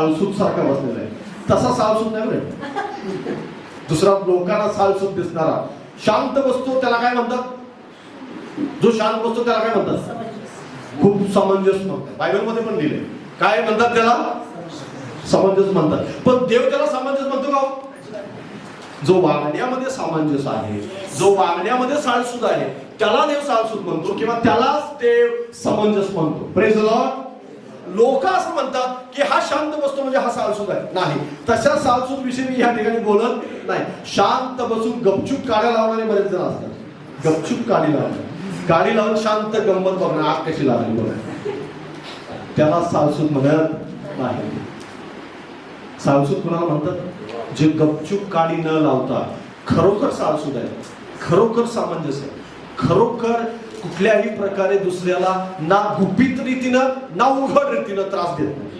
सालसूप सारखा बसलेला आहे. तसा सालसूप नाही बरं. दुसरा लोकांना सालसूप दिसणारा. शांत बसतो त्याला काय म्हणतात? जो शांत बसतो त्याला काय म्हणतात? खूप समंजस म्हणतात. बायबलमध्ये पण लिहिले काय म्हणतात त्याला? समंजस म्हणतात. पण देव त्याला समंजस म्हणतो का हो? जो वागण्यामध्ये सामंजस्य आहे जो वागण्यामध्ये साळसूद आहे त्याला देव साळसूद म्हणतो किंवा त्यालाच देव समंजस म्हणतो. प्रेज लॉर्ड लोक असं म्हणतात की हा शांत बसतो म्हणजे हा सालसूद आहे. नाही. तशा सालसूद विषयी मी या ठिकाणी बोलत नाही. शांत बसून गपचूप काड्या लावणारे बरेच जण असतात. गपचूप काडी लावणे. काडी लावून शांत गंमत बघणं आग कशी लागली बघा. त्याला सालसूद म्हणत नाही. सालसूद कुणाला म्हणतात? जे गपचूप काडी न लावता खरोखर सालसूद आहे खरोखर सामंजस्य आहे खरोखर कुठल्याही प्रकारे दुसऱ्याला ना गुपित रीतीनं ना उघड रीतीनं त्रास देत नाही.